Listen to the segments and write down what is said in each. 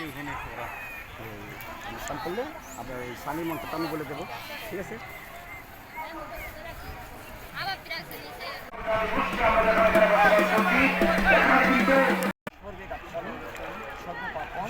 যে এখানে অনুষ্ঠান করলে আমরা ওই স্বামী মন্ত্রটা আমি বলে দেবো ঠিক আছে সর্বপ্রথম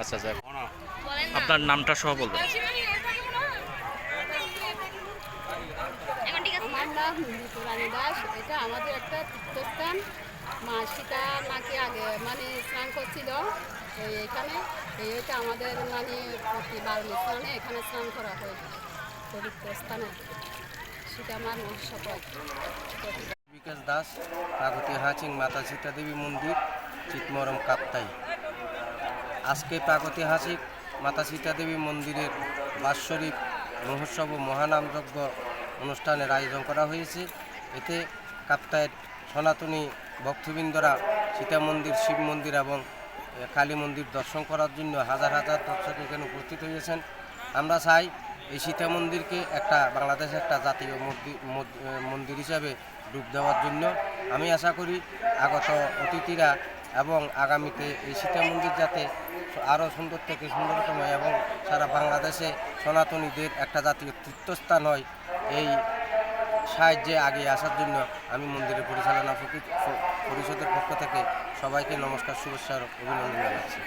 আচ্ছা আচ্ছা আপনার নামটা সহ বলবেন। আমার নাম দাস। এটা আমাদের একটা তীর্থস্থান। মা সীতা স্নান করছিল। তো এখানে, এই হচ্ছে আমাদের মানে বারণ স্নানে এখানে স্নান করা হয়। পবিত্র স্থানে। সীতা মার মহোৎসব বিকাশ দাস প্রাগতি হাচিং, মাতা সীতা দেবী মন্দির, চিতমরম কাপ্তাই। আজকে প্রাগতি হাসিক মাতা সীতা দেবী মন্দিরের বাৎসরিক মহোৎসব ও মহানামযজ্ঞ অনুষ্ঠানের আয়োজন করা হয়েছে। এতে কাপ্তায়ের সনাতনী ভক্তবৃন্দরা সীতা মন্দির, শিব মন্দির এবং কালী মন্দির দর্শন করার জন্য হাজার হাজার দর্শক এখানে উপস্থিত হয়েছেন। আমরা চাই এই সীতা মন্দিরকে একটা বাংলাদেশে একটা জাতীয় মন্দির হিসাবে রূপ দেওয়ার জন্য। আমি আশা করি আগত অতিথিরা এবং আগামীতে এই সীতা মন্দির যাতে আরও সুন্দর থেকে সুন্দরতম এবং সারা বাংলাদেশে সনাতনীদের একটা জাতীয় তীর্থস্থান হয়, এই সাহায্যে আগে আসার জন্য আমি মন্দিরের পরিচালনা পরিষদের পক্ষ থেকে সবাইকে নমস্কার শুভেচ্ছা অভিনন্দন জানাচ্ছি।